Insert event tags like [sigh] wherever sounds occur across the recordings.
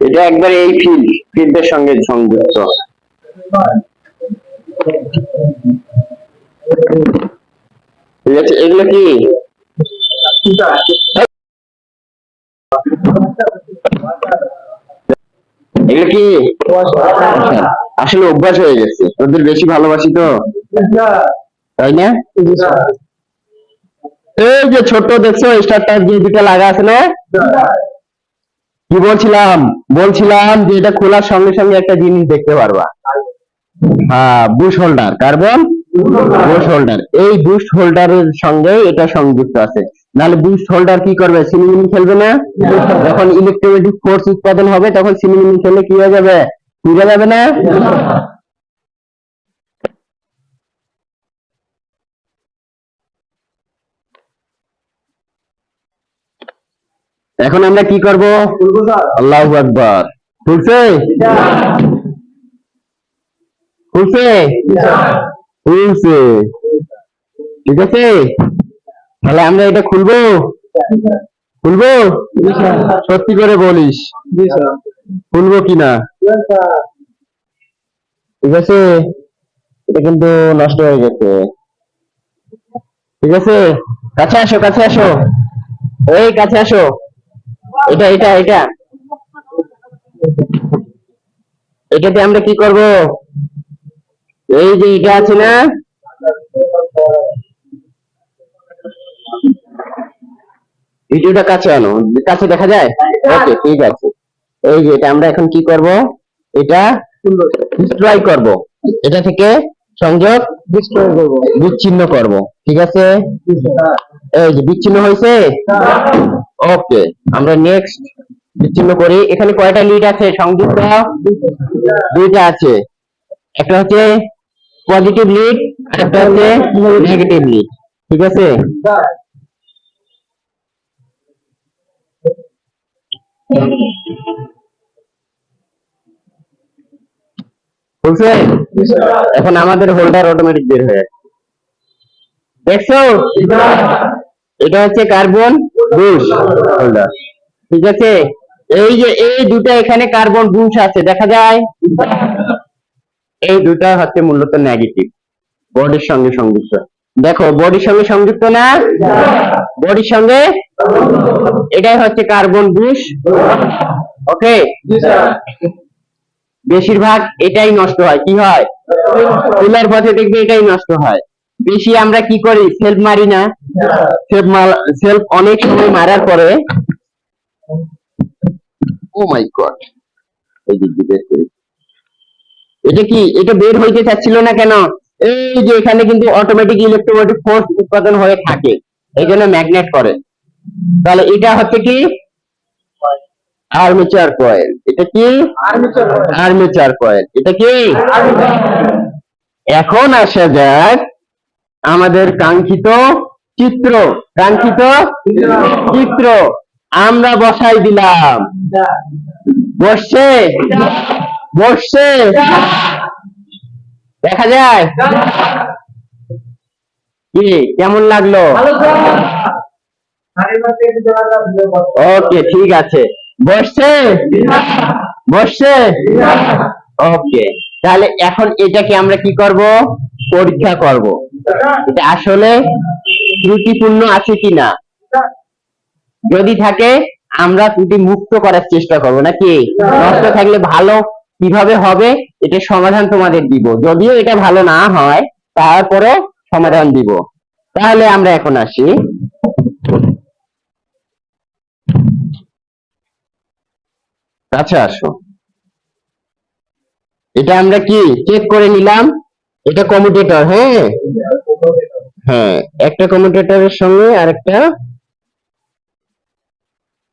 এটা একবার এই ফিল্ড ফিল্ডের সঙ্গে সংযুক্ত। ঠিক আছে, এগুলো কি? এগুলো কি? আসলে অভ্যাস হয়ে গেছে। ওদের বেশি ভালোবাসি তো? তাই না? এই যে ছোট্ট দেখছ স্টারটা যে দুটো লাগা না? কি বলছিলাম? বলছিলাম যে এটা খোলার সঙ্গে সঙ্গে একটা জিনিস দেখতে পারবা। হ্যাঁ brush holder carbon brush holder এই বুশ হোল্ডারের সঙ্গে এটা সংযুক্ত আছে। নাহলে বুশ হোল্ডার কি করবে? সিলিং খেলবে না? যখন ইলেকট্রোম্যাটিক ফোর্স উৎপাদন হবে, তখন সিনেমিনি খেলে কি হয়ে যাবে? ফিরে যাবে না? এখন আমরা কি করব? আল্লাহ আকবার। খুলছে? খুলছে? খুলছে। ঠিক আছে? তাহলে আমরা এটা খুলবো? খুলবো? সত্যি করে বলিস। খুলবো কিনা? ঠিক আছে? এটা কিন্তু নষ্ট হয়ে গেছে। ঠিক আছে? কাছে আসো কাছে আসো। এই, কাছে আসো। এটা এটা এটা। এটাতে আমরা কি করব? এই যে এটা আছে না? ভিডিওটা কাছে আনো। কাছে দেখা যায়? ওকে ঠিক আছে। এই যে এটা আমরা এখন কি করব? এটা ডিস্ট্রয় করব। এটা থেকে সংযোগ করব। বিচ্ছিন্ন করব ঠিক আছে? এই যে বিচ্ছিন্ন হয়েছে? ওকে আমরা নেক্সট বিচ্ছিন্ন করি। এখানে কয়টা লিড আছে? সংযুক্ত? দুইটা আছে। একটা হচ্ছে পজিটিভ লিড আর একটা হচ্ছে নেগেটিভ লিড ঠিক আছে? বুঝছে এখন আমাদের হোল্ডার অটোমেটিক বের হয়ে দেখছ? এটা হচ্ছে কার্বন বুশ হোল্ডার ঠিক আছে? এই যে, এই দুটা এখানে কার্বন বুশ আছে, দেখা যায়? এই দুটা হচ্ছে মূলত নেগেটিভ বডির সঙ্গে সংযুক্ত। দেখো বডির সঙ্গে সংযুক্ত না? বডির সঙ্গে? এটাই হচ্ছে কার্বন বুশ ওকে বেশিরভাগ এটাই নষ্ট হয়। কি হয়? ফুলের পথে দেখবে এটাই নষ্ট হয়। বেশি আমরা কি করি? সেলফ মারি না। সেলফ সেলফ অনেক সময় মারার পরে ও মাই গড এই দিয়ে বের করি। এটা কি? এটা বের হইতে চাচ্ছিল না কেন? এই যে এখানে কিন্তু অটোমেটিক ইলেকট্রোমেটিক ফোর্স উৎপাদন হয়ে থাকে। এই জন্য ম্যাগনেট করে। তাহলে এটা হচ্ছে কি? আর্মেচার কয়েল এটা কি? আর্মেচার কয়েল এটা কি? এখন আসা যাক আমাদের কাঙ্ক্ষিত চিত্র। কাঙ্ক্ষিত চিত্র। আমরা বসাই দিলাম। বসছে? বসছে? দেখা যায়? কি? কেমন লাগল? ওকে ঠিক আছে। বসছে? বসছে? ওকে, তাহলে এখন এটাকে আমরা কি করব? পরীক্ষা করব। এটা আসলে ত্রুটিপূর্ণ আছে কিনা? যদি থাকে, আমরা ত্রুটি মুক্ত করার চেষ্টা করব, নাকি? নষ্ট থাকলে ভালো কীভাবে হবে, এটা সমাধান তোমাদের দিব। যদিও এটা ভালো না হয়, তারপরে সমাধান দিব। তাহলে আমরা এখন আসি। কাছে আসো। এটা আমরা কি? চেক করে নিলাম। এটা কমিউটেটর হ্যাঁ? হ্যাঁ একটা কমিউটেটরের সঙ্গে আরেকটা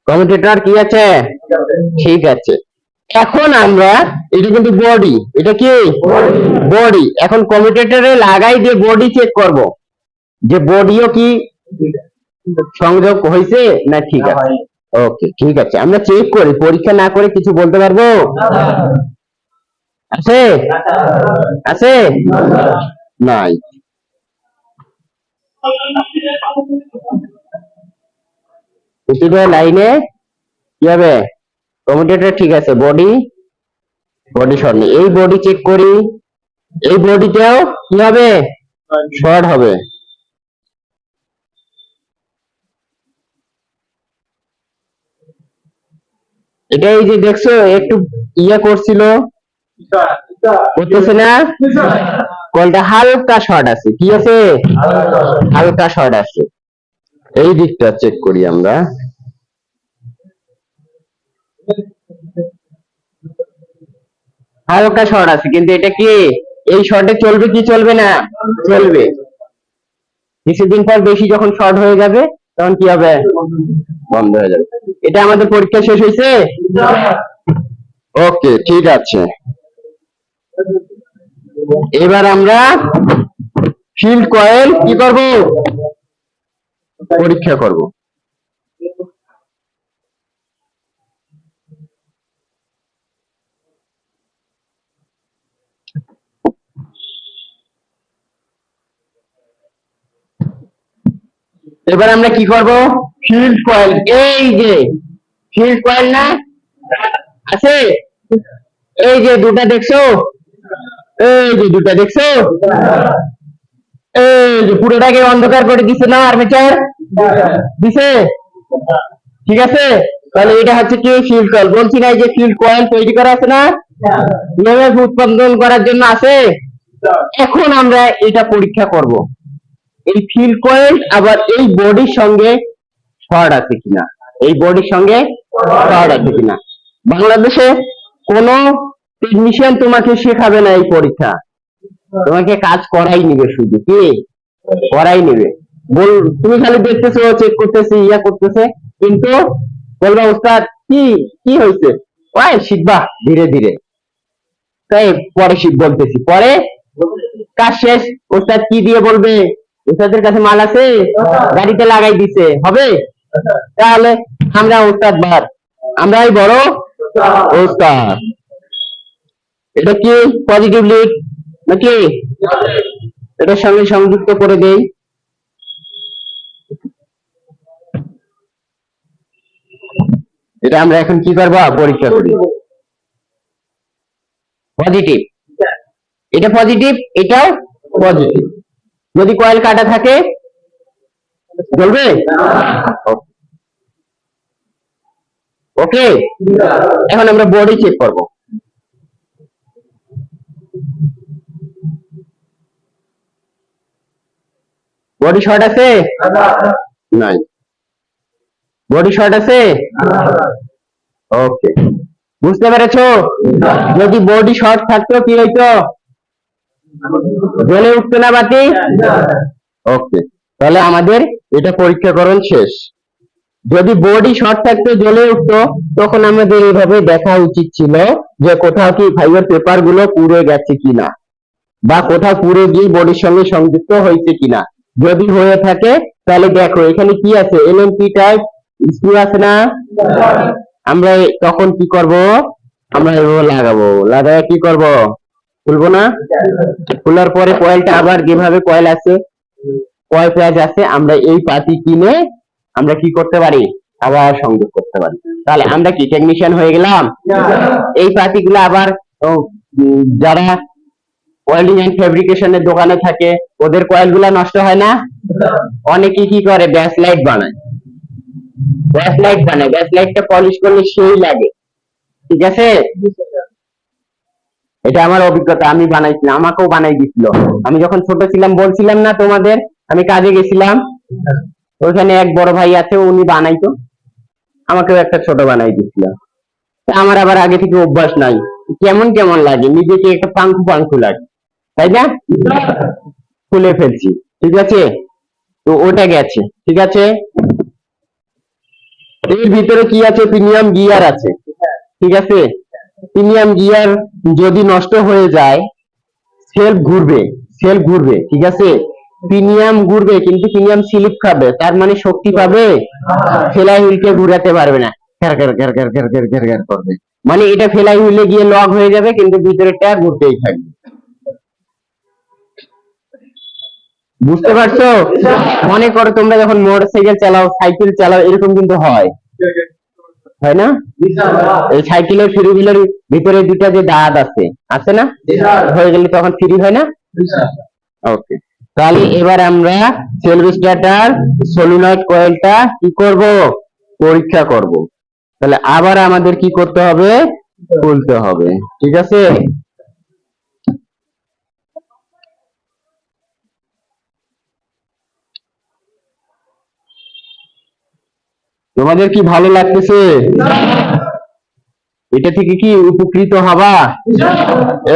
কমিউটেটর কি আছে? ঠিক আছে। এখন আমরা, এটা কিন্তু বডি এটা কি? বডি এখন কমিউটেটরে লাগাই দিয়ে বডি চেক করব। যে বডিও কি সংযোগ হয়েছে না ঠিক আছে? ওকে ঠিক আছে। আমরা চেক করি, পরীক্ষা না করে কিছু বলতে পারব? আছে? আছে? নাই। লাইনে? কি হবে? কমিউটেটর ঠিক আছে বডি বডি শর্ট নেই। এই বডি চেক করি। এই বডিটাও কি হবে? শর্ট হবে। এটা এই যে দেখছ, একটু ইয়ে করছিল। করতেছে না? কলটা হালকা শর্ট আছে, কি আছে? হালকা শর্ট আছে। এই দিকটা চেক করি আমরা। হালকা শর্ট আছে, কিন্তু এটা কি? এই শর্টে চলবে কি চলবে না? চলবে। কিছুদিন পর বেশি যখন শর্ট হয়ে যাবে, তখন কি হবে? বন্ধ হয়ে যাবে। এটা আমাদের পরীক্ষা শেষ হয়েছে? ওকে, ঠিক আছে। এবার আমরা ফিল্ড কয়েল কি করব? পরীক্ষা করব। এবার আমরা কি করব? ফিল্ড কয়েল এই যে ফিল্ড কয়েল না আছে এই যে দুটা দেখছ? এই যে দুটা দেখছ? এই যে পুরোটাকে অন্ধকার করে দিছে না আর্মেচার দিছে? ঠিক আছে? তাহলে এটা হচ্ছে কি? ফিল্ড কয়েল বলছি না যে ফিল্ড কয়েল তৈরি করা আছে না? ইএমএফ উৎপাদন করার জন্য আছে? এখন আমরা এটা পরীক্ষা করব। এই ফিল্ড কয়েল আবার এই বডির সঙ্গে শর্ট আছে কিনা? এই বডির সঙ্গে শর্ট আছে কিনা? বাংলাদেশে কোন টেকনিশিয়ান তোমাকে শেখাবে না এই পরীক্ষা। তোমাকে কাজ করাই নিবে শুধু, কি? করাই নিবে। বল, তুমি খালি দেখতেছো চেক করতেছে, ইয়া করতেছে। কিন্তু বলবা উস্তাদ কি কি হয়েছে? ওই, শিখবা, ধীরে ধীরে। তাই পরে শিখ বলতেছি। পরে কাজ শেষ, ওস্তাদ কি দিয়ে বলবে? ওস্তাদের কাছে মাল আছে? গাড়িতে লাগাই দিছে। হবে? তাহলে আমরা ওস্তাদ বার। আমরাই বড় ওস্তাদ এটা কি? পজিটিভ লিখ নাকি? এটার সঙ্গে সংযুক্ত করে দেই। এটা আমরা এখন কি করব? পরীক্ষা করি। পজিটিভ এটা পজিটিভ এটাও পজিটিভ যদি কয়েল কাটা থাকে চলবে ওকে এখন আমরা বডি চেক করব। বডি শর্ট আছে? নাই। বডি শর্ট আছে? ওকে বুঝতে পেরেছ? যদি বডি শর্ট থাকতো কি হইতো? জ্বলে উঠতো না বাতি? ওকে তাহলে আমাদের এটা পরীক্ষা পরীক্ষাকরণ শেষ। যদি বডি শর্ট থাকতো, জ্বলে উঠতো, তখন আমাদের এভাবে দেখা উচিত ছিল যে কোথাও কি ফাইবার পেপারগুলো পুড়ে গেছে কিনা বা কোথাও পুড়ে গিয়ে বডির সঙ্গে সংযুক্ত হয়েছে কিনা। যদি হয়ে থাকে, তাহলে দেখো, এখানে কি আছে? এলএমপি টাইপ স্ক্রু আছে না? আমরা তখন কি করব? আমরা এভাবে লাগাবো। লাগায় কি করব? খুলবো না? খোলার পরে কয়েলটা আবার যেভাবে কয়েল আছে কয়েল প্যাচ আছে আমরা এই পাতি কিনে আমরা কি করতে পারি? আবার সংযোগ করতে পারি। তাহলে আমরা কি টেকনিশিয়ান হয়ে গেলাম? এই পাতিগুলো আবার যারা ওয়েল্ডিং এন্ড ফেব্রিকেশনের দোকানে থাকে ওদের কয়েলগুলা নষ্ট হয় না? অনেকে কি করে? ব্যাস লাইট বানায়। ব্যাস লাইট বানায়। ব্যাস লাইটটা পলিশ করলে সেই লাগে। ঠিক আছে? এটা আমার অভিজ্ঞতা। আমি বানাইছিলাম আমাকেও বানাই দিছিল। আমি যখন ছোট ছিলাম বলছিলাম না তোমাদের আমি কাজে গেছিলাম। ওখানে এক বড় ভাই আছে, উনি বানাইতো। আমাকেও একটা ছোট বানাই দিছিল আমার আবার আগে থেকে অভ্যাস নাই। কেমন কেমন লাগে? নিজেকে একটা পাঙ্কু পাঙ্কু লাগে। তাই না? খুলে ফেলছি। ঠিক আছে? তো ওটা গেছে। ঠিক আছে? এর ভিতরে কি আছে? প্রিমিয়াম গিয়ার আছে। ঠিক আছে? প্রিমিয়াম গিয়ার যদি নষ্ট হয়ে যায়, সেলফ ঘুরবে। সেলফ ঘুরবে। ঠিক আছে? প্রিমিয়াম ঘুরবে কিন্তু প্রিমিয়াম স্লিপ খাবে তার মানে শক্তি পাবে ফেলাই হুইলকে ঘুরাতে পারবে না। ঘ্যার ঘ্যার ঘ্যার ঘ্যার ঘ্যার ঘ্যার ঘ্যার ঘ্যার করবে। মানে এটা ফেলাই হুইলে গিয়ে লক হয়ে যাবে কিন্তু ভিতরেরটা ঘুরতেই থাকবে। বুঝতে পারছ? মনে করো তোমরা যখন মোটর সাইকেল চালাও সাইকেল চালাও এরকম কিন্তু হয়। হয় না? এই সাইকেলের ফ্রি হুইলের ভিতরে দুটা যে দাঁত আছে আছে না? হয়ে গেলে তখন ফ্রি হয় না? ওকে তাহলে এবার আমরা সেলফ স্টার্টার সলিনয়েড কয়েলটা কি করব? পরীক্ষা করব। তাহলে আবার আমাদের কি করতে হবে? খুলতে হবে। ঠিক আছে? তোমাদের কি ভালো লাগতেছে? এটা থেকে কি উপকৃত হবা?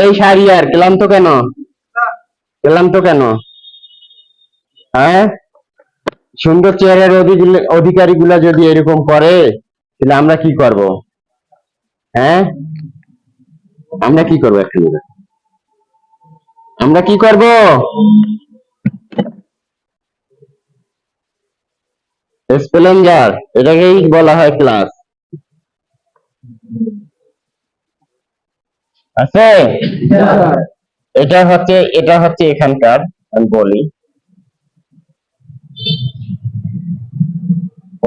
এই সারিয়ার, ক্লান্ত কেন? ক্লান্ত কেন? হ্যাঁ? সুন্দর চেহারার অধিকারী গুলা যদি এরকম করে তাহলে আমরা কি করব? হ্যাঁ? আমরা কি করব এখন আমরা কি করব? স্প্লেন্ডার এটাকেই বলা হয় ক্লাস। আছে? এটা হচ্ছে এটা হচ্ছে এখানকার আমি বলি।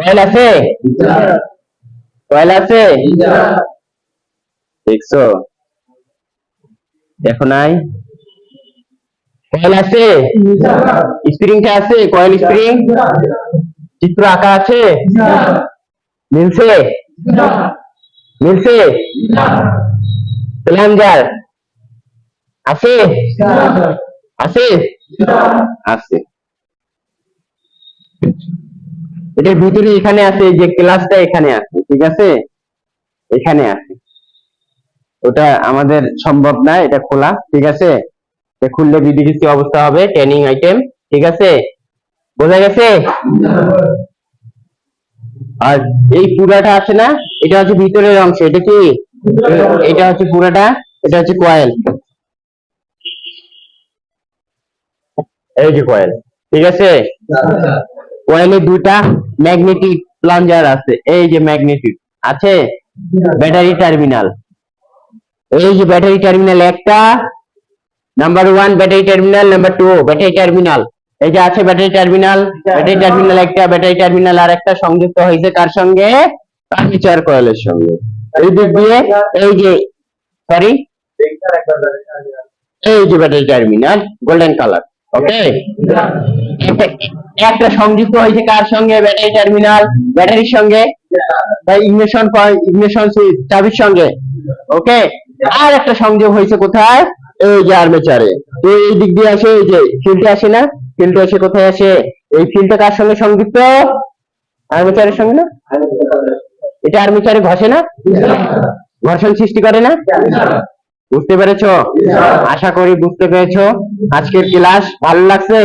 কয়েল আছে? কয়েল আছে? দেখছ? দেখো নাই? কয়েল আছে? স্প্রিংটা আছে? Coil spring? চিত্র আঁকা আছে? মিলছে? মিলছে? প্ল্যাঞ্জার আছে? আছে? আছে। এটার ভিতরে এখানে আছে যে ক্লাসটা এখানে আছে, ঠিক আছে? এখানে আছে। ওটা আমাদের সম্ভব না, এটা খোলা, ঠিক আছে? খুললে বিধি কি অবস্থা হবে ট্রেনিং আইটেম ঠিক আছে? বোঝা গেছে? আর এই পুরাটা আছে না, এটা হচ্ছে ভিতরের অংশ, এটা কি? এটা হচ্ছে পুরাটা, এটা হচ্ছে কয়েল এই যে কয়েল ঠিক আছে? কয়েলে দুটা ম্যাগনেটিক প্লাঞ্জার আছে। এই যে ম্যাগনেটিক আছে? ব্যাটারি টার্মিনাল এই যে ব্যাটারি টার্মিনাল একটা number one battery terminal number two battery terminal এই যে আছে ব্যাটারি টার্মিনাল ব্যাটারি টার্মিনাল একটা ব্যাটারি টার্মিনাল আর একটা সংযুক্ত হয়েছে কার সঙ্গে? আর্মিচার কয়েলের সঙ্গে। এই দিক দিয়ে, এই যে সরি এই যে battery terminal golden colour okay [laughs] একটা সংযুক্ত হয়েছে কার সঙ্গে? ব্যাটারি টার্মিনাল ব্যাটারির সঙ্গে? ইগনিশন ইগনিশন সুইচ চাবির সঙ্গে? ওকে আর একটা সংযোগ হয়েছে কোথায়? এই যে আর্মেচারে তো এই দিক দিয়ে আসে এই যে ফিল্ডে আসে না? ফিল্ডে আসে কোথায় আসে? এই ফিল্ডটা কার সঙ্গে সংযুক্ত? আর্মেচারের সঙ্গে না? এটা আর্মেচারে ঘষে না? ঘর্ষণ সৃষ্টি করে না? বুঝতে পেরেছ? আশা করি বুঝতে পেরেছ। আজকের ক্লাস ভালো লাগছে?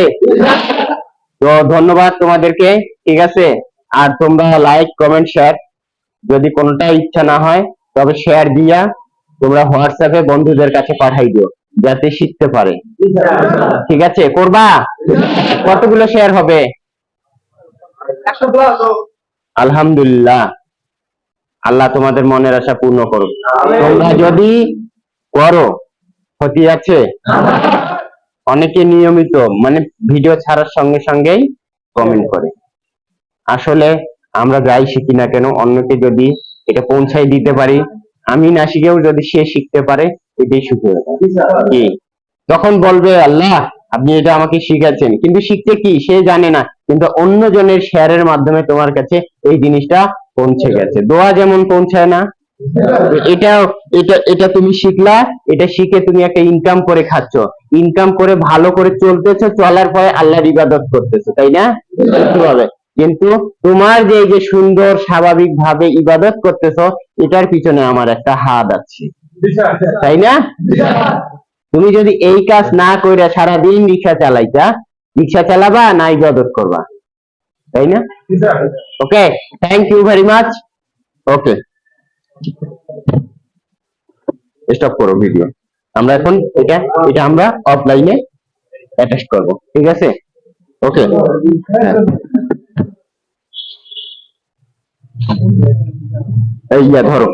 তো ধন্যবাদ তোমাদেরকে, ঠিক আছে? আর তোমরা লাইক কমেন্ট শেয়ার যদি কোনোটা ইচ্ছা না হয়, তবে শেয়ার দিয়া তোমরা হোয়াটসঅ্যাপে বন্ধুদের কাছে পাঠাই দিও, যাতে শিখতে পারে। ঠিক আছে? করবা? কতগুলো শেয়ার হবে? আলহামদুলিল্লাহ। আল্লাহ তোমাদের মনের আশা পূর্ণ করুক। তোমরা যদি করো? ক্ষতি আছে? অনেকে নিয়মিত মানে ভিডিও ছাড়ার সঙ্গে সঙ্গেই কমেন্ট করে। আসলে আমরা যাই শিখি না কেন, অন্যকে যদি এটা পৌঁছাই দিতে পারি, আমি না শিখেও যদি সে শিখতে পারে, এটাই সুখ। কি? তখন বলবে, আল্লাহ, আপনি এটা আমাকে শিখাচ্ছেন। কিন্তু শিখতে কি? সে জানে না। কিন্তু অন্য জনের শেয়ারের মাধ্যমে তোমার কাছে এই জিনিসটা পৌঁছে গেছে। দোয়া যেমন পৌঁছায় না তো এটা এটা এটা তুমি শিখলা এটা শিখে তুমি একটা ইনকাম করে খাচ্ছ। ইনকাম করে ভালো করে চলতেছো চলার পরে আল্লাহর ইবাদত করতেছো তাই না? হবে কিন্তু তোমার যে যে সুন্দর স্বাভাবিক ভাবে ইবাদত করতেছো এটার পিছনে আমার একটা হাত আছে। তাই না? তুমি যদি এই কাজ না কইরা সারাদিন রিক্সা চালাইতা রিক্সা চালাবা না ইবাদত করবা? তাই না? Okay thank you very much okay stop করো ভিডিও আমরা এখন এটা এটা আমরা অফলাইনে অ্যাটাচ করব। ঠিক আছে? ওকে এই ধরো।